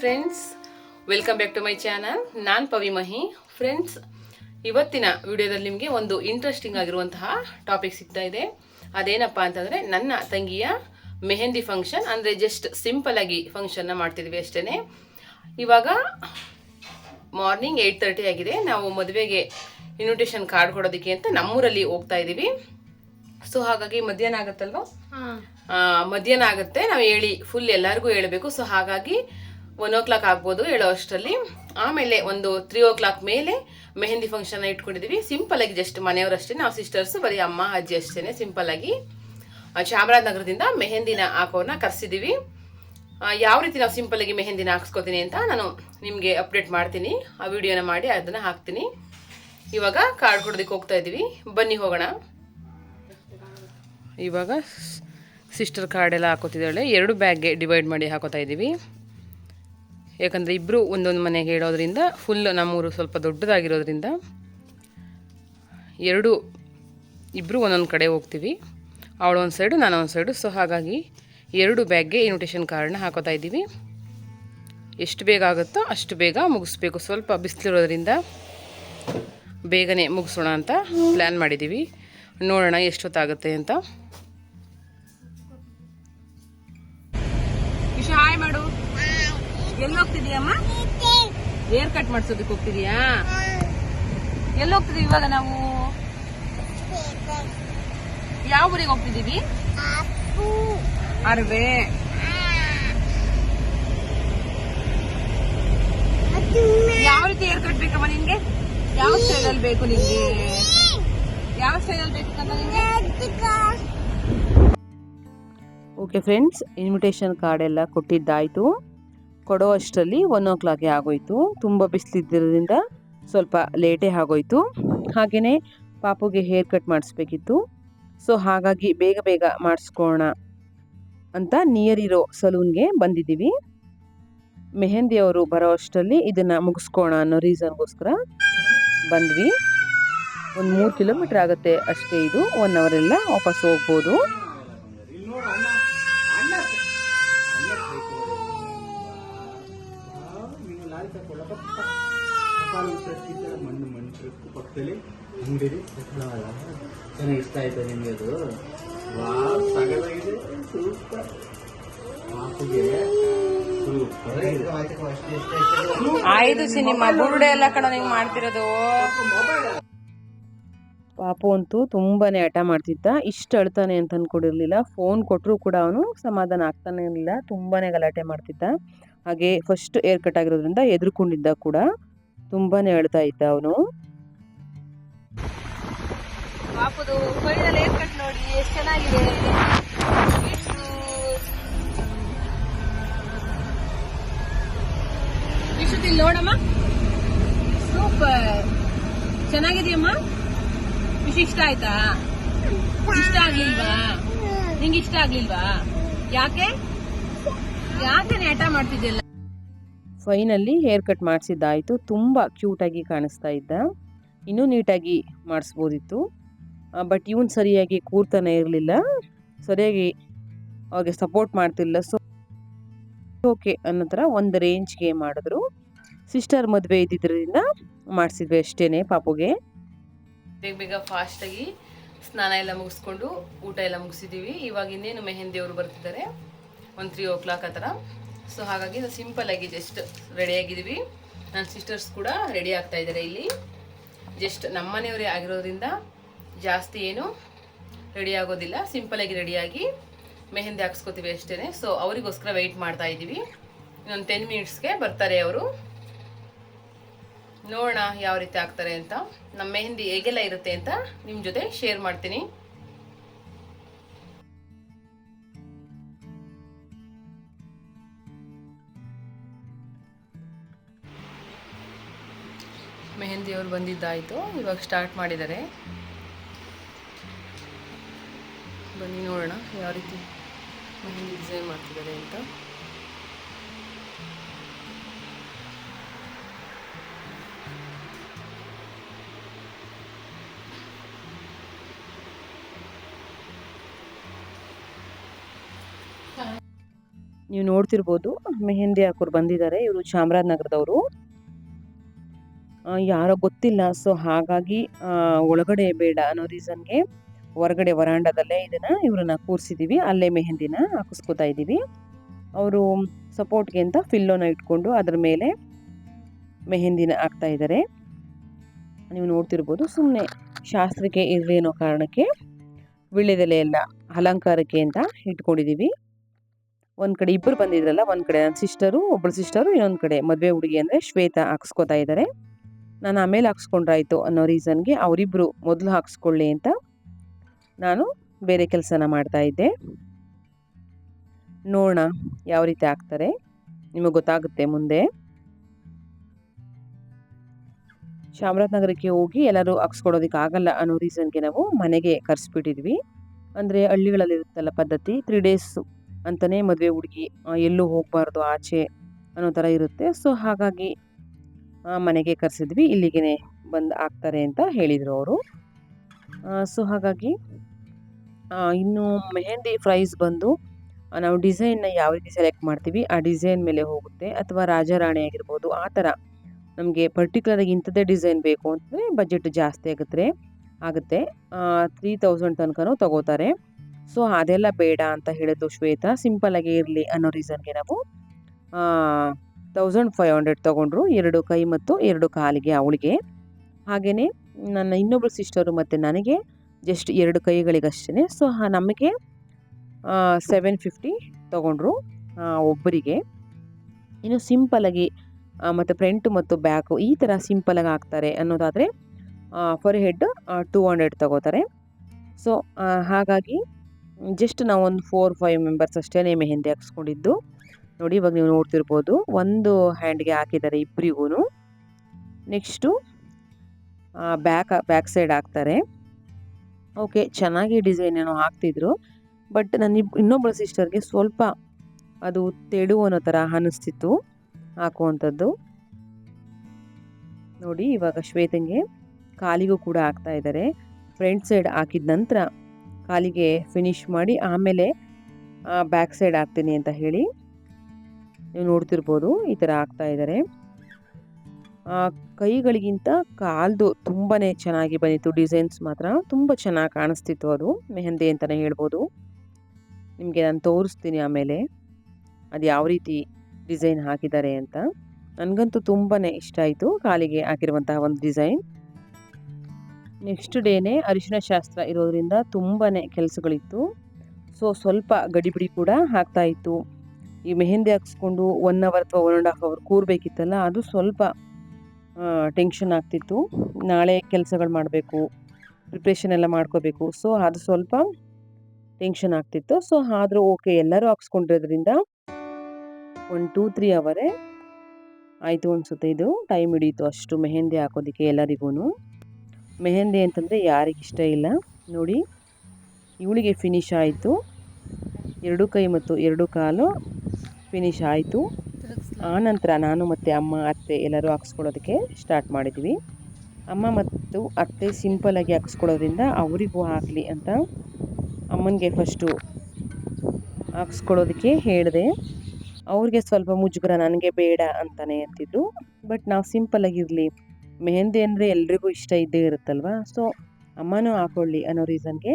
Friends welcome back to my channel ನಾನು ಪವಿ ಮಹಿ. Friends ಇವತ್ತಿನ ವಿಡಿಯೋದಲ್ಲಿ ನಿಮಗೆ ಒಂದು ಇಂಟ್ರೆಸ್ಟಿಂಗ್ ಆಗಿರುವಂತಹ ಟಾಪಿಕ್ ಸಿಗ್ತಾ ಇದೆ. ಅದೇನಪ್ಪ ಅಂತಂದರೆ ನನ್ನ ತಂಗಿಯ ಮೆಹಂದಿ ಫಂಕ್ಷನ್ ಅಂದರೆ ಜಸ್ಟ್ ಸಿಂಪಲ್ ಆಗಿ ಫಂಕ್ಷನ್ನ ಮಾಡ್ತಿದ್ವಿ ಅಷ್ಟೇ ಇವಾಗ ಮಾರ್ನಿಂಗ್ ಏಯ್ಟ್ ತರ್ಟಿ ಆಗಿದೆ. ನಾವು ಮದುವೆಗೆ ಇನ್ವಿಟೇಷನ್ ಕಾರ್ಡ್ ಕೊಡೋದಕ್ಕೆ ಅಂತ ನಮ್ಮೂರಲ್ಲಿ ಹೋಗ್ತಾ ಇದ್ದೀವಿ ಸೊ ಹಾಗಾಗಿ ಮಧ್ಯಾಹ್ನ ಆಗುತ್ತಲ್ವಾ? ಮಧ್ಯಾಹ್ನ ಆಗುತ್ತೆ. ನಾವು ಹೇಳಿ ಫುಲ್ ಎಲ್ಲರಿಗೂ ಹೇಳಬೇಕು. ಸೊ ಹಾಗಾಗಿ ಒನ್ ಓ ಕ್ಲಾಕ್ ಆಗ್ಬೋದು ಹೇಳೋ ಅಷ್ಟರಲ್ಲಿ. ಆಮೇಲೆ ಒಂದು ತ್ರೀ ಓ ಕ್ಲಾಕ್ ಮೇಲೆ ಮೆಹಂದಿ ಫಂಕ್ಷನ್ ಇಟ್ಕೊಂಡಿದ್ದೀವಿ ಸಿಂಪಲ್ ಆಗಿ ಜಸ್ಟ್ ಮನೆಯವರಷ್ಟೇ, ನಾವು ಸಿಸ್ಟರ್ಸ್ ಬರೀ ಅಮ್ಮ, ಅಜ್ಜಿ ಅಷ್ಟೇ ಸಿಂಪಲ್ ಆಗಿ. ಚಾಮರಾಜನಗರದಿಂದ ಮೆಹಂದಿನ ಹಾಕೋನ ಕರೆಸಿದ್ದೀವಿ ಯಾವ ರೀತಿ ನಾವು ಸಿಂಪಲ್ ಆಗಿ ಮೆಹಂದಿನ ಹಾಕ್ಸ್ಕೊತೀನಿ ಅಂತ ನಾನು ನಿಮಗೆ ಅಪ್ಡೇಟ್ ಮಾಡ್ತೀನಿ. ಆ ವಿಡಿಯೋನ ಮಾಡಿ ಅದನ್ನು ಹಾಕ್ತೀನಿ. ಇವಾಗ ಕಾರ್ಡ್ ಕೊಡೋದಕ್ಕೆ ಹೋಗ್ತಾ ಇದ್ದೀವಿ ಬನ್ನಿ ಹೋಗೋಣ. ಇವಾಗ ಸಿಸ್ಟರ್ ಕಾರ್ಡ್ ಎಲ್ಲ ಹಾಕೋತಿದ್ದಾಳೆ. ಎರಡು ಬ್ಯಾಗ್ಗೆ ಡಿವೈಡ್ ಮಾಡಿ ಹಾಕೋತಾ ಇದ್ದೀವಿ ಯಾಕಂದರೆ ಇಬ್ಬರು ಒಂದೊಂದು ಮನೆಗೆ ಹೇಳೋದ್ರಿಂದ ಫುಲ್ ನಮ್ಮೂರು ಸ್ವಲ್ಪ ದೊಡ್ಡದಾಗಿರೋದ್ರಿಂದ ಎರಡು ಇಬ್ಬರು ಒಂದೊಂದು ಕಡೆ ಹೋಗ್ತೀವಿ. ಅವಳು ಒಂದು ಸೈಡು ನಾನು ಒಂದು ಸೈಡು ಸೊ ಹಾಗಾಗಿ ಎರಡು ಬ್ಯಾಗ್ಗೆ ಇನ್ವಿಟೇಷನ್ ಕಾರ್ಡ್ನ ಹಾಕೋತಾ ಇದ್ದೀವಿ. ಎಷ್ಟು ಬೇಗ ಆಗುತ್ತೋ ಅಷ್ಟು ಬೇಗ ಮುಗಿಸ್ಬೇಕು. ಸ್ವಲ್ಪ ಬಿಸಿಲಿರೋದ್ರಿಂದ ಬೇಗನೆ ಮುಗಿಸೋಣ ಅಂತ ಪ್ಲ್ಯಾನ್ ಮಾಡಿದ್ದೀವಿ. ನೋಡೋಣ ಎಷ್ಟೊತ್ತಾಗುತ್ತೆ ಅಂತ. ಎಲ್ಲಿ ಹೋಗ್ತಿದೀಯಮ್ಮ ಹೇರ್ ಕಟ್ ಮಾಡ್ಸೋದಕ್ಕೆ ಹೋಗ್ತಿದೀಯಾ ಎಲ್ಲಿ ಹೋಗ್ತಿದೀವಿ ಇವಾಗ ನಾವು? ಯಾವ ಊರಿಗೆ ಹೋಗ್ತಿದೀವಿ ಅರ್ವೆ. ಯಾವ ರೀತಿ ಹೇರ್ ಕಟ್ ಬೇಕಮ್ಮ ನಿನ್ಗೆ? ಯಾವ ಸ್ಟೈಲ್ ಅಲ್ಲಿ ಬೇಕು ನಿನ್ಗೆ? ಯಾವ ಸ್ಟೈಲ್ ಅಲ್ಲಿ ಬೇಕಂತ ನಿನ್ಗೆ? ಓಕೆ ಫ್ರೆಂಡ್ಸ್ ಇನ್ವಿಟೇಷನ್ ಕಾರ್ಡ್ ಎಲ್ಲ ಕೊಟ್ಟಿದ್ದಾಯಿತು. ಕೊಡೋ ಅಷ್ಟರಲ್ಲಿ ಒನ್ ಓ ಕ್ಲಾಕ್ಗೆ ಆಗೋಯ್ತು. ತುಂಬ ಬಿಸಿಲಿದ್ದರಿಂದ ಸ್ವಲ್ಪ ಲೇಟೇ ಆಗೋಯ್ತು. ಹಾಗೆಯೇ ಪಾಪುಗೆ ಹೇರ್ ಕಟ್ ಮಾಡಿಸ್ಬೇಕಿತ್ತು. ಸೊ ಹಾಗಾಗಿ ಬೇಗ ಬೇಗ ಮಾಡಿಸ್ಕೋಣ ಅಂತ ನಿಯರ್ ಇರೋ ಸಲೂನ್ಗೆ ಬಂದಿದ್ದೀವಿ. ಮೆಹಂದಿ ಅವರು ಬರೋ ಅಷ್ಟರಲ್ಲಿ ಇದನ್ನು ಮುಗಿಸ್ಕೋಣ ಅನ್ನೋ ರೀಸನ್ಗೋಸ್ಕರ ಬಂದ್ವಿ. ಒಂದು ಮೂರು ಕಿಲೋಮೀಟ್ರ್ ಆಗುತ್ತೆ ಅಷ್ಟೇ ಇದು. ಒನ್ ಅವರೆಲ್ಲ ವಾಪಸ್ ಹೋಗ್ಬೋದು. ಮಣ್ಣು ಮಣ್ಣು ಟ್ರಿಪ್ ಪಕ್ಕದಲ್ಲಿ ಅಂಗಡಿ ಚೆನ್ನಾಗಿ ಇಷ್ಟ ಆಯ್ತಾ ನಿಮಗೆ ಅದು ವಾವ್ ಸಗದಾಗಿದೆ ಸೂಪರ್ ಸೂಪರ್ ಆಯ್ತು ಸಿನಿಮಾ, ಬುರುಡೆ ಎಲ್ಲ ಕಡೆ ನೀವು ಮಾಡ್ತಿರೋದು. ಪಾಪು ಅಂತೂ ತುಂಬಾನೇ ಹಠ ಮಾಡ್ತಿದ್ದ. ಇಷ್ಟು ಅಳ್ತಾನೆ ಅಂತ ಅನ್ಕೊಂಡಿರ್ಲಿಲ್ಲ ಫೋನ್ ಕೊಟ್ಟರು ಕೂಡ ಅವನು ಸಮಾಧಾನ ಆಗ್ತಾನೆ ಇರಲಿಲ್ಲ. ತುಂಬಾನೇ ಗಲಾಟೆ ಮಾಡ್ತಿದ್ದ. ಹಾಗೆ ಫಸ್ಟ್ ಏರ್ ಕಟ್ ಆಗಿರೋದ್ರಿಂದ ಎದುರುಕೊಂಡಿದ್ದ ಕೂಡ ತುಂಬಾನೇ ಹೇಳ್ತಾ ಇದ್ದ ಅವನು. ನೋಡಿ ಎಷ್ಟು ಚೆನ್ನಾಗಿದೆ. ನೋಡಮ್ಮ. ಸೂಪರ್ ಚೆನ್ನಾಗಿದೆಯಮ್ಮ? ವಿಶ್ ಇಷ್ಟ ಆಯ್ತಾ? ಇಷ್ಟ ಆಗ್ಲಿಲ್ವಾ? ನಿಂಗೆ ಇಷ್ಟ ಆಗ್ಲಿಲ್ವಾ? ಯಾಕೆ? ಯಾಕೆ ನೆಟ ಮಾಡ್ತಿದ್ದಿಲ್ಲ ಫೈನಲ್ಲಿ ಹೇರ್ ಕಟ್ ಮಾಡಿಸಿದ್ದಾಯಿತು. ತುಂಬ ಕ್ಯೂಟಾಗಿ ಕಾಣಿಸ್ತಾ ಇದ್ದ. ಇನ್ನೂ ನೀಟಾಗಿ ಮಾಡಿಸ್ಬೋದಿತ್ತು. ಬಟ್ ಇವನು ಸರಿಯಾಗಿ ಕೂರ್ತಾನೆ ಇರಲಿಲ್ಲ. ಸರಿಯಾಗಿ ಅವ್ರಿಗೆ ಸಪೋರ್ಟ್ ಮಾಡ್ತಿಲ್ಲ. ಸೊ ಓಕೆ ಅನ್ನೋ ಥರ ಒಂದು ರೇಂಜ್ಗೆ ಮಾಡಿದ್ರು. ಸಿಸ್ಟರ್ ಮದುವೆ ಇದ್ದಿದ್ದರಿಂದ ಮಾಡಿಸಿದ್ವಿ ಅಷ್ಟೇ ಪಾಪುಗೆ. ಬೇಗ ಬೇಗ ಫಾಸ್ಟಾಗಿ ಸ್ನಾನ ಎಲ್ಲ ಮುಗಿಸ್ಕೊಂಡು ಊಟ ಎಲ್ಲ ಮುಗಿಸಿದ್ದೀವಿ. ಇವಾಗ ಇನ್ನೇನು ಮೆಹಂದಿ ಅವರು ಬರ್ತಿದ್ದಾರೆ. ಒಂದು ತ್ರೀ ಓ ಕ್ಲಾಕ್ ಆ ಥರ. ಸೊ ಹಾಗಾಗಿ ನಾವು ಸಿಂಪಲ್ ಆಗಿ ಜಸ್ಟ್ ರೆಡಿಯಾಗಿದ್ದೀವಿ ನನ್ನ ಸಿಸ್ಟರ್ಸ್ ಕೂಡ ರೆಡಿ ಆಗ್ತಾ ಇದ್ದಾರೆ ಇಲ್ಲಿ. ಜಸ್ಟ್ ನಮ್ಮನೆಯವರೇ ಆಗಿರೋದ್ರಿಂದ ಜಾಸ್ತಿ ಏನು ರೆಡಿ ಆಗೋದಿಲ್ಲ. ಸಿಂಪಲಾಗಿ ರೆಡಿಯಾಗಿ ಮೆಹಂದಿ ಹಾಕ್ಸ್ಕೊತೀವಿ ಅಷ್ಟೇ ಸೊ ಅವರಿಗೋಸ್ಕರ ವೆಯ್ಟ್ ಮಾಡ್ತಾ ಇದ್ದೀವಿ. ಇನ್ನೊಂದು ಟೆನ್ ಮಿನಿಟ್ಸ್ಗೆ ಬರ್ತಾರೆ ಅವರು. ನೋಡೋಣ ಯಾವ ರೀತಿ ಆಗ್ತಾರೆ ಅಂತ. ನಮ್ಮ ಮೆಹಂದಿ ಹೇಗೆಲ್ಲ ಇರುತ್ತೆ ಅಂತ ನಿಮ್ಮ ಜೊತೆ ಶೇರ್ ಮಾಡ್ತೀನಿ. ಮೆಹಂದಿ ಅವರು ಬಂದಿದ್ದಾಯಿತು. ಇವಾಗ ಸ್ಟಾರ್ಟ್ ಮಾಡಿದ್ದಾರೆ. ಬನ್ನಿ ನೋಡೋಣ ಯಾವ ರೀತಿ ಮೆಹಂದಿ ಡಿಸೈನ್ ಮಾಡ್ತಿದ್ದಾರೆ ಅಂತ. ನೀವು ನೋಡ್ತಿರ್ಬೋದು, ಮೆಹಂದಿ ಹಾಕೋರು ಬಂದಿದ್ದಾರೆ. ಇವರು ಚಾಮರಾಜನಗರದವರು. ಯಾರೋ ಗೊತ್ತಿಲ್ಲ. ಸೊ ಹಾಗಾಗಿ ಒಳಗಡೆ ಬೇಡ ಅನ್ನೋ ರೀಸನ್ಗೆ ಹೊರಗಡೆ ವರಾಂಡದಲ್ಲೇ ಇದನ್ನ ಇವ್ರನ್ನ ಕೂರಿಸಿದೀವಿ. ಅಲ್ಲೇ ಮೆಹಂದಿನ ಹಾಕಿಸ್ಕೊತಾ ಇದ್ದೀವಿ ಅವರು ಸಪೋರ್ಟ್ಗೆ ಅಂತ ಫಿಲ್ಲೋನ ಇಟ್ಕೊಂಡು ಅದರ ಮೇಲೆ ಮೆಹಂದಿನ ಹಾಕ್ತಾ ಇದ್ದಾರೆ ನೀವು ನೋಡ್ತಿರ್ಬೋದು ಸುಮ್ಮನೆ ಶಾಸ್ತ್ರಕ್ಕೆ ಇರಲಿ ಅನ್ನೋ ಕಾರಣಕ್ಕೆ ಎಲ್ಲ ಅಲಂಕಾರಕ್ಕೆ ಅಂತ ಇಟ್ಕೊಂಡಿದ್ದೀವಿ ಒಂದು ಕಡೆ ಇಬ್ಬರು ಬಂದಿದ್ರಲ್ಲ, ಒಂದು ಕಡೆ ನನ್ನ ಸಿಸ್ಟರು ಒಬ್ಬಳು ಸಿಸ್ಟರು ಇನ್ನೊಂದು ಕಡೆ ಮದುವೆ ಹುಡುಗಿ ಅಂದರೆ ಶ್ವೇತ ಹಾಕ್ಸ್ಕೊತಾ ಇದ್ದಾರೆ ನಾನು ಆಮೇಲೆ ಹಾಕ್ಸ್ಕೊಂಡ್ರಾಯ್ತು ಅನ್ನೋ ರೀಸನ್ಗೆ ಅವರಿಬ್ಬರು ಮೊದಲು ಹಾಕ್ಸ್ಕೊಳ್ಳಿ ಅಂತ ನಾನು ಬೇರೆ ಕೆಲಸನ ಮಾಡ್ತಾ ಇದ್ದೆ. ನೋಡೋಣ ಯಾವ ರೀತಿ ಹಾಕ್ತಾರೆ. ನಿಮಗೆ ಗೊತ್ತಾಗುತ್ತೆ ಮುಂದೆ. ಚಾಮರಾಜನಗರಕ್ಕೆ ಹೋಗಿ ಎಲ್ಲರೂ ಹಾಕ್ಸ್ಕೊಡೋದಕ್ಕೆ ಆಗಲ್ಲ ಅನ್ನೋ ರೀಸನ್ಗೆ ನಾವು ಮನೆಗೆ ಕರೆಸ್ಬಿಟ್ಟಿದ್ವಿ. ಅಂದರೆ ಹಳ್ಳಿಗಳಲ್ಲಿ ಇರುತ್ತಲ್ಲ ಪದ್ಧತಿ ತ್ರೀ ಡೇಸ್ ಅಂತಲೇ ಮದುವೆ ಹುಡುಗಿ ಎಲ್ಲೂ ಹೋಗಬಾರ್ದು ಆಚೆ ಅನ್ನೋ ಥರ ಇರುತ್ತೆ. ಸೊ ಹಾಗಾಗಿ ಮನೆಗೆ ಕರೆಸಿದ್ವಿ. ಇಲ್ಲಿಗೆ ಬಂದು ಆಗ್ತಾರೆ ಅಂತ ಹೇಳಿದರು ಅವರು. ಸೊ ಹಾಗಾಗಿ ಇನ್ನು ಮೆಹಂದಿ ಪ್ರೈಸ್ ಬಂದು ನಾವು ಡಿಸೈನ್ನ ಯಾವ ರೀತಿ ಸೆಲೆಕ್ಟ್ ಮಾಡ್ತೀವಿ, ಆ ಡಿಸೈನ್ ಮೇಲೆ ಹೋಗುತ್ತೆ. ಅಥವಾ ರಾಜಾರಾಣಿ ಆಗಿರ್ಬೋದು, ಆ ಥರ ನಮಗೆ ಪರ್ಟಿಕ್ಯುಲರಾಗಿ ಇಂಥದ್ದೇ ಡಿಸೈನ್ ಬೇಕು ಅಂತಂದರೆ ಬಜೆಟ್ ಜಾಸ್ತಿ ಆಗುತ್ತೆ. ಆಗುತ್ತೆ ತ್ರೀ ತೌಸಂಡ್ ತನಕನೂ ತಗೋತಾರೆ. ಸೊ ಅದೆಲ್ಲ ಬೇಡ ಅಂತ ಹೇಳಿದ್ದು ಶ್ವೇತಾ. ಸಿಂಪಲ್ಲಾಗಿ ಇರಲಿ ಅನ್ನೋ ರೀಸನ್ಗೆ ನಾವು ತೌಸಂಡ್ ಫೈವ್ ಹಂಡ್ರೆಡ್ ತೊಗೊಂಡ್ರು, ಎರಡು ಕೈ ಮತ್ತು ಎರಡು ಕಾಲಿಗೆ ಅವಳಿಗೆ. ಹಾಗೆಯೇ ನನ್ನ ಇನ್ನೊಬ್ಬರು ಸಿಸ್ಟರು ಮತ್ತು ನನಗೆ ಜಸ್ಟ್ ಎರಡು ಕೈಗಳಿಗಷ್ಟೇ ಸೊ ನಮಗೆ ಸೆವೆನ್ ಫಿಫ್ಟಿ ತೊಗೊಂಡ್ರು ಒಬ್ಬರಿಗೆ. ಇನ್ನು ಸಿಂಪಲಾಗಿ ಮತ್ತು ಫ್ರಂಟ್ ಮತ್ತು ಬ್ಯಾಕು ಈ ಥರ ಸಿಂಪಲಾಗಿ ಹಾಕ್ತಾರೆ ಅನ್ನೋದಾದರೆ ಫರ್ ಹೆಡ್ ಟೂ ಹಂಡ್ರೆಡ್ ತಗೋತಾರೆ. ಸೊ ಹಾಗಾಗಿ ಜಸ್ಟ್ ನಾವು ಒಂದು ಫೋರ್ ಫೈವ್ ಮೆಂಬರ್ಸ್ ಅಷ್ಟೇ ಮೆಹಂದಿ ಹಾಕ್ಸ್ಕೊಂಡಿದ್ದು. ನೋಡಿ ಇವಾಗ ನೀವು ನೋಡ್ತಿರ್ಬೋದು ಒಂದು ಹ್ಯಾಂಡ್ಗೆ ಹಾಕಿದ್ದಾರೆ ಇಬ್ಬರಿಗೂ ನೆಕ್ಸ್ಟು ಬ್ಯಾಕ್ ಬ್ಯಾಕ್ ಸೈಡ್ ಹಾಕ್ತಾರೆ. ಓಕೆ ಚೆನ್ನಾಗಿ ಡಿಸೈನ್ ಏನೋ ಹಾಕ್ತಿದ್ರು. ಬಟ್ ನನ್ನ ಇಬ್ ಇನ್ನೊಬ್ಬಳ ಸಿಸ್ಟರ್ಗೆ ಸ್ವಲ್ಪ ಅದು ತೆಡು ಅನ್ನೋ ಥರ ಅನ್ನಿಸ್ತಿತ್ತು ಹಾಕುವಂಥದ್ದು. ನೋಡಿ ಇವಾಗ ಶ್ವೇತಂಗೆ ಕಾಲಿಗೂ ಕೂಡ ಹಾಕ್ತಾ ಇದ್ದಾರೆ. ಫ್ರಂಟ್ ಸೈಡ್ ಹಾಕಿದ ನಂತರ ಕಾಲಿಗೆ ಫಿನಿಶ್ ಮಾಡಿ ಆಮೇಲೆ ಬ್ಯಾಕ್ ಸೈಡ್ ಹಾಕ್ತೀನಿ ಅಂತ ಹೇಳಿ. ನೀವು ನೋಡ್ತಿರ್ಬೋದು, ಈ ಥರ ಆಗ್ತಾ ಇದ್ದಾರೆ ಕೈಗಳಿಗಿಂತ ಕಾಲ್ದು ತುಂಬಾ ಚೆನ್ನಾಗಿ ಬಂದಿತ್ತು ಡಿಸೈನ್ಸ್ ಮಾತ್ರ. ತುಂಬ ಚೆನ್ನಾಗಿ ಕಾಣಿಸ್ತಿತ್ತು ಅದು, ಮೆಹಂದಿ ಅಂತಲೇ ಹೇಳ್ಬೋದು. ನಿಮಗೆ ನಾನು ತೋರಿಸ್ತೀನಿ ಆಮೇಲೆ, ಅದು ಯಾವ ರೀತಿ ಡಿಸೈನ್ ಹಾಕಿದ್ದಾರೆ ಅಂತ. ನನಗಂತೂ ತುಂಬಾ ಇಷ್ಟ ಆಯಿತು ಕಾಲಿಗೆ ಹಾಕಿರುವಂತಹ ಒಂದು ಡಿಸೈನ್. ನೆಕ್ಸ್ಟ್ ಡೇನೇ ಅರಿಶಿನ ಶಾಸ್ತ್ರ ಇರೋದ್ರಿಂದ ತುಂಬಾ ಕೆಲಸಗಳಿತ್ತು. ಸೊ, ಸ್ವಲ್ಪ ಗಡಿಬಿಡಿ ಕೂಡ ಹಾಕ್ತಾಯಿತ್ತು ಈ ಮೆಹಂದಿ ಹಾಕ್ಸ್ಕೊಂಡು ಒನ್ ಅವರ್ ಅಥವಾ ಒನ್ ಆ್ಯಂಡ್ ಹಾಫ್ ಅವರ್ ಕೂರಬೇಕಿತ್ತಲ್ಲ, ಅದು ಸ್ವಲ್ಪ ಟೆನ್ಷನ್ ಆಗ್ತಿತ್ತು. ನಾಳೆ ಕೆಲಸಗಳು ಮಾಡಬೇಕು ಪ್ರಿಪ್ರೇಷನ್ ಎಲ್ಲ ಮಾಡ್ಕೋಬೇಕು. ಸೊ ಅದು ಸ್ವಲ್ಪ ಟೆನ್ಷನ್ ಆಗ್ತಿತ್ತು. ಸೊ ಆದರೂ ಓಕೆ ಎಲ್ಲರೂ ಹಾಕ್ಸ್ಕೊಂಡಿರೋದ್ರಿಂದ ಒನ್ ಟೂ ತ್ರೀ ಅವರೇ ಆಯಿತು ಅನಿಸುತ್ತೆ ಇದು. ಟೈಮ್ ಹಿಡಿಯಿತು ಅಷ್ಟು ಮೆಹಂದಿ ಹಾಕೋದಕ್ಕೆ ಎಲ್ಲರಿಗೂ ಮೆಹಂದಿ ಅಂತಂದರೆ ಯಾರಿಗಿಷ್ಟ ಇಲ್ಲ. ನೋಡಿ, ಇವಳಿಗೆ ಫಿನಿಶ್ ಆಯಿತು. ಎರಡು ಕೈ ಮತ್ತು ಎರಡು ಕಾಲು ಫಿನಿಶ್ ಆಯಿತು. ಆನಂತರ ನಾನು ಮತ್ತು ಅಮ್ಮ ಅತ್ತೆ ಎಲ್ಲರೂ ಹಾಕ್ಸ್ಕೊಳ್ಳೋದಕ್ಕೆ ಸ್ಟಾರ್ಟ್ ಮಾಡಿದ್ವಿ. ಅಮ್ಮ ಮತ್ತು ಅತ್ತೆ ಸಿಂಪಲಾಗಿ ಹಾಕ್ಸ್ಕೊಳ್ಳೋದ್ರಿಂದ ಅವರಿಗೂ ಆಗಲಿ ಅಂತ ಅಮ್ಮನಿಗೆ ಫಸ್ಟು ಹಾಕ್ಸ್ಕೊಳ್ಳೋದಕ್ಕೆ ಹೇಳಿದೆ. ಅವ್ರಿಗೆ ಸ್ವಲ್ಪ ಮುಜುಗರ ನನಗೆ ಬೇಡ ಅಂತಲೇ ಅಂತಿದ್ರು. ಬಟ್ ನಾವು ಸಿಂಪಲಾಗಿರಲಿ ಮೆಹಂದಿ ಅಂದರೆ ಎಲ್ರಿಗೂ ಇಷ್ಟ ಇದ್ದೇ ಇರುತ್ತಲ್ವ? ಸೊ ಅಮ್ಮನೂ ಹಾಕೊಳ್ಳಿ ಅನ್ನೋ ರೀಸನ್ಗೆ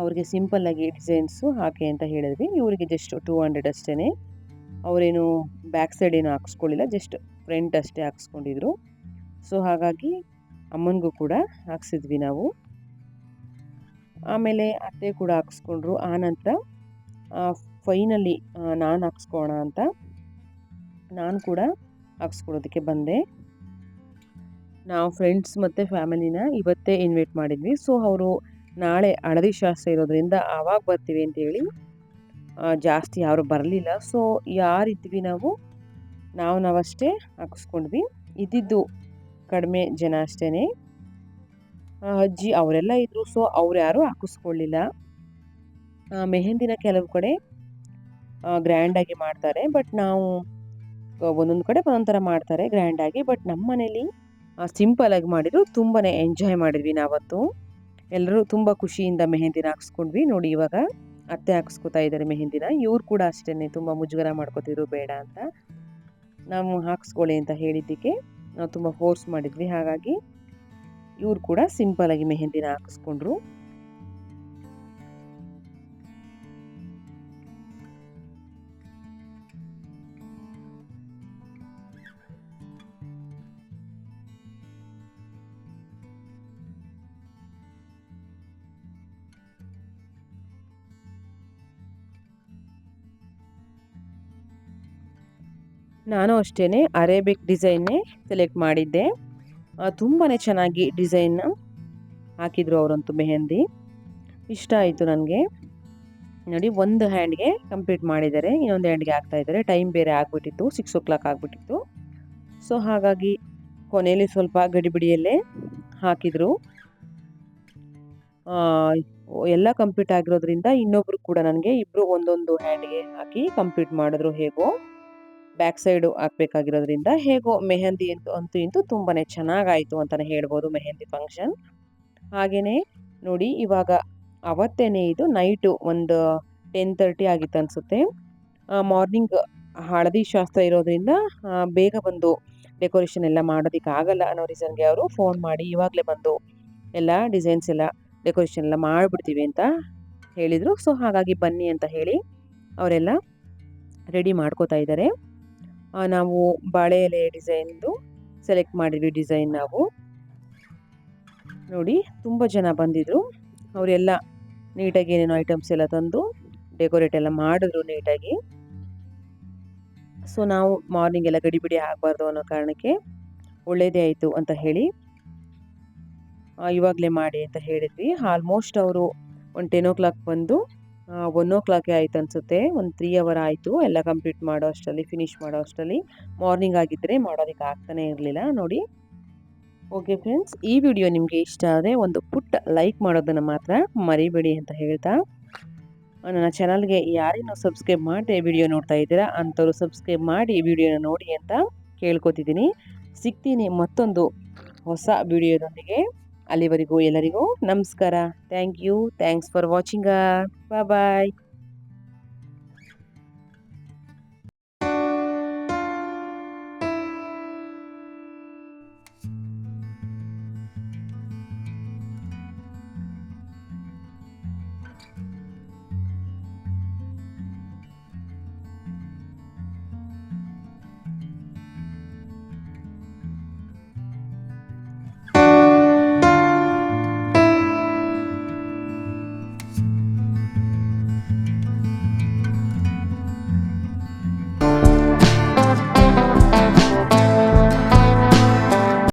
ಅವ್ರಿಗೆ ಸಿಂಪಲ್ಲಾಗಿ ಡಿಸೈನ್ಸು ಹಾಕಿ ಅಂತ ಹೇಳಿದ್ವಿ. ಇವರಿಗೆ ಜಸ್ಟ್ ಟೂ ಹಂಡ್ರೆಡ್ ಅಷ್ಟೇ ಅವರೇನು ಬ್ಯಾಕ್ ಸೈಡ್ ಏನು ಹಾಕ್ಸ್ಕೊಳ್ಳಿಲ್ಲ ಜಸ್ಟ್ ಫ್ರಂಟ್ ಅಷ್ಟೇ ಹಾಕ್ಸ್ಕೊಂಡಿದ್ರು. ಸೊ ಹಾಗಾಗಿ ಅಮ್ಮನಿಗೂ ಕೂಡ ಹಾಕ್ಸಿದ್ವಿ ನಾವು. ಆಮೇಲೆ ಅತ್ತೆ ಕೂಡ ಹಾಕ್ಸ್ಕೊಂಡ್ರು. ಆನಂತರ ಫೈನಲಿ ನಾನು ಹಾಕ್ಸ್ಕೋಣ ಅಂತ ನಾನು ಕೂಡ ಹಾಕ್ಸ್ಕೊಳ್ಳೋದಕ್ಕೆ ಬಂದೆ. ನಾವು ಫ್ರೆಂಡ್ಸ್ ಮತ್ತು ಫ್ಯಾಮಿಲಿನ ಇವತ್ತೇ ಇನ್ವೈಟ್ ಮಾಡಿದ್ವಿ. ಸೊ ಅವರು ನಾಳೆ ಹಳದಿ ಶಾಸ್ತ್ರ ಇರೋದ್ರಿಂದ ಆವಾಗ ಬರ್ತೀವಿ ಅಂತೇಳಿ ಜಾಸ್ತಿ ಯಾರು ಬರಲಿಲ್ಲ. ಸೊ ಯಾರಿದ್ವಿ ನಾವು ನಾವು ನಾವಷ್ಟೇ ಹಾಕಿಸ್ಕೊಂಡ್ವಿ. ಇದ್ದಿದ್ದು ಕಡಿಮೆ ಜನ ಅಷ್ಟೇ ಅಜ್ಜಿ ಅವರೆಲ್ಲ ಇದ್ದರು ಸೊ ಅವ್ರು ಯಾರೂ ಹಾಕಿಸ್ಕೊಳ್ಳಿಲ್ಲ ಮೆಹಂದಿನ ಕೆಲವು ಕಡೆ ಗ್ರ್ಯಾಂಡಾಗಿ ಮಾಡ್ತಾರೆ ಬಟ್ ನಾವು ಒಂದೊಂದು ಕಡೆ ಒಂದೊಂದು ಥರ ಮಾಡ್ತಾರೆ ಗ್ರ್ಯಾಂಡಾಗಿ ಬಟ್ ನಮ್ಮ ಮನೇಲಿ ಸಿಂಪಲಾಗಿ ಮಾಡಿದ್ರು ತುಂಬಾ ಎಂಜಾಯ್ ಮಾಡಿದ್ವಿ ನಾವತ್ತು. ಎಲ್ಲರೂ ತುಂಬ ಖುಷಿಯಿಂದ ಮೆಹಂದಿನ ಹಾಕ್ಸ್ಕೊಂಡ್ವಿ. ನೋಡಿ ಇವಾಗ ಅತ್ತೆ ಹಾಕ್ಸ್ಕೊತಾ ಇದ್ದಾರೆ ಮೆಹಂದಿನ. ಇವ್ರು ಕೂಡ ಅಷ್ಟೇ ತುಂಬ ಮುಜುಗರ ಮಾಡ್ಕೋತಿದ್ರು, ಬೇಡ ಅಂತ. ನಾವು ಹಾಕ್ಸ್ಕೊಳ್ಳಿ ಅಂತ ಹೇಳಿದ್ದಕ್ಕೆ ನಾವು ತುಂಬ ಫೋರ್ಸ್ ಮಾಡಿದ್ವಿ. ಹಾಗಾಗಿ ಇವ್ರು ಕೂಡ ಸಿಂಪಲ್ ಆಗಿ ಮೆಹಂದಿನ ಹಾಕಿಸ್ಕೊಂಡ್ರು. ನಾನು ಅಷ್ಟೇ ಅರೇಬಿಕ್ ಡಿಸೈನ್ನೇ ಸೆಲೆಕ್ಟ್ ಮಾಡಿದ್ದೆ. ತುಂಬಾ ಚೆನ್ನಾಗಿ ಡಿಸೈನ್ ಹಾಕಿದರು ಅವರಂತೂ ಮೆಹಂದಿ. ಇಷ್ಟ ಆಯಿತು ನನಗೆ. ನೋಡಿ, ಒಂದು ಹ್ಯಾಂಡ್ಗೆ ಕಂಪ್ಲೀಟ್ ಮಾಡಿದ್ದಾರೆ, ಇನ್ನೊಂದು ಹ್ಯಾಂಡ್ಗೆ ಇದ್ದಾರೆ. ಟೈಮ್ ಬೇರೆ ಆಗಿಬಿಟ್ಟಿತ್ತು ಸಿಕ್ಸ್ ಓ ಕ್ಲಾಕ್ ಆಗಿಬಿಟ್ಟಿತ್ತು. ಸೊ ಹಾಗಾಗಿ ಕೊನೆಯಲ್ಲಿ ಸ್ವಲ್ಪ ಗಡಿಬಿಡಿಯಲ್ಲೇ ಹಾಕಿದರು. ಎಲ್ಲ ಕಂಪ್ಲೀಟ್ ಆಗಿರೋದ್ರಿಂದ ಇನ್ನೊಬ್ರು ಕೂಡ ನನಗೆ ಇಬ್ಬರು ಒಂದೊಂದು ಹ್ಯಾಂಡ್ಗೆ ಹಾಕಿ ಕಂಪ್ಲೀಟ್ ಮಾಡಿದ್ರು ಹೇಗೋ. ಬ್ಯಾಕ್ ಸೈಡು ಹಾಕ್ಬೇಕಾಗಿರೋದ್ರಿಂದ ಹೇಗೋ ಮೆಹಂದಿ ಅಂತೂ ಅಂತೂ ಇಂತೂ ತುಂಬಾ ಚೆನ್ನಾಗಾಯಿತು ಅಂತಲೇ ಹೇಳ್ಬೋದು ಮೆಹಂದಿ ಫಂಕ್ಷನ್. ಹಾಗೆಯೇ ನೋಡಿ ಇವಾಗ ಅವತ್ತೇನೆ ಇದು ನೈಟು ಒಂದು ಟೆನ್ ತರ್ಟಿ ಆಗಿತ್ತು ಅನಿಸುತ್ತೆ. ಮಾರ್ನಿಂಗ್ ಹಳದಿ ಶಾಸ್ತ್ರ ಇರೋದ್ರಿಂದ ಬೇಗ ಬಂದು ಡೆಕೋರೇಷನ್ ಎಲ್ಲ ಮಾಡೋದಕ್ಕೆ ಆಗಲ್ಲ ಅನ್ನೋ ರೀಸನ್ಗೆ ಅವರು ಫೋನ್ ಮಾಡಿ ಇವಾಗಲೇ ಬಂದು ಎಲ್ಲ ಡಿಸೈನ್ಸ್ ಎಲ್ಲ ಡೆಕೋರೇಷನ್ ಎಲ್ಲ ಮಾಡಿಬಿಡ್ತೀವಿ ಅಂತ ಹೇಳಿದರು. ಸೊ, ಹಾಗಾಗಿ ಬನ್ನಿ ಅಂತ ಹೇಳಿ ಅವರೆಲ್ಲ ರೆಡಿ ಮಾಡ್ಕೋತಾ ಇದ್ದಾರೆ. ನಾವು ಬಾಳೆ ಎಲೆ ಡಿಸೈನ್ದು ಸೆಲೆಕ್ಟ್ ಮಾಡಿದ್ವಿ ಡಿಸೈನ್ ನಾವು. ನೋಡಿ, ತುಂಬ ಜನ ಬಂದಿದ್ರು. ಅವರೆಲ್ಲ ನೀಟಾಗಿ ಏನೇನು ಐಟಮ್ಸ್ ಎಲ್ಲ ತಂದು ಡೆಕೋರೇಟ್ ಎಲ್ಲ ಮಾಡಿದ್ರು ನೀಟಾಗಿ. ಸೊ ನಾವು ಮಾರ್ನಿಂಗ್ ಎಲ್ಲ ಗಡಿಬಿಡಿ ಆಗಬಾರ್ದು ಅನ್ನೋ ಕಾರಣಕ್ಕೆ ಒಳ್ಳೇದೇ ಆಯಿತು ಅಂತ ಹೇಳಿ ಇವಾಗಲೇ ಮಾಡಿ ಅಂತ ಹೇಳಿದ್ವಿ. ಆಲ್ಮೋಸ್ಟ್ ಅವರು ಒಂದು ಟೆನ್ ಓ ಕ್ಲಾಕ್ ಬಂದು ಒನ್ ಓ ಕ್ಲಾಕೇ ಆಯಿತು ಅನಿಸುತ್ತೆ. ಒಂದು ತ್ರೀ ಅವರ್ ಆಯಿತು. ಎಲ್ಲ ಕಂಪ್ಲೀಟ್ ಮಾಡೋ ಅಷ್ಟರಲ್ಲಿ ಫಿನಿಶ್ ಮಾಡೋ ಅಷ್ಟರಲ್ಲಿ. ಮಾರ್ನಿಂಗ್ ಆಗಿದ್ದರೆ ಮಾಡೋದಕ್ಕೆ ಆಗ್ತಾನೆ ಇರಲಿಲ್ಲ. ನೋಡಿ. ಓಕೆ ಫ್ರೆಂಡ್ಸ್ ಈ ವಿಡಿಯೋ ನಿಮಗೆ ಇಷ್ಟ ಆದರೆ ಒಂದು ಪುಟ್ಟ ಲೈಕ್ ಮಾಡೋದನ್ನು ಮಾತ್ರ ಮರಿಬೇಡಿ ಅಂತ ಹೇಳ್ತಾ. ನನ್ನ ಚಾನಲ್ಗೆ ಯಾರೇನೋ ಸಬ್ಸ್ಕ್ರೈಬ್ ಮಾಡಿ ವಿಡಿಯೋ ನೋಡ್ತಾ ಇದ್ದೀರಾ, ಅಂಥವ್ರು ಸಬ್ಸ್ಕ್ರೈಬ್ ಮಾಡಿ ವಿಡಿಯೋನ ನೋಡಿ ಅಂತ ಕೇಳ್ಕೊತಿದ್ದೀನಿ. ಸಿಗ್ತೀನಿ ಮತ್ತೊಂದು ಹೊಸ ವಿಡಿಯೋದೊಂದಿಗೆ ಅಲ್ಲಿವರೆಗೂ ಎಲ್ಲರಿಗೂ ನಮಸ್ಕಾರ. Thank you thanks for watching bye bye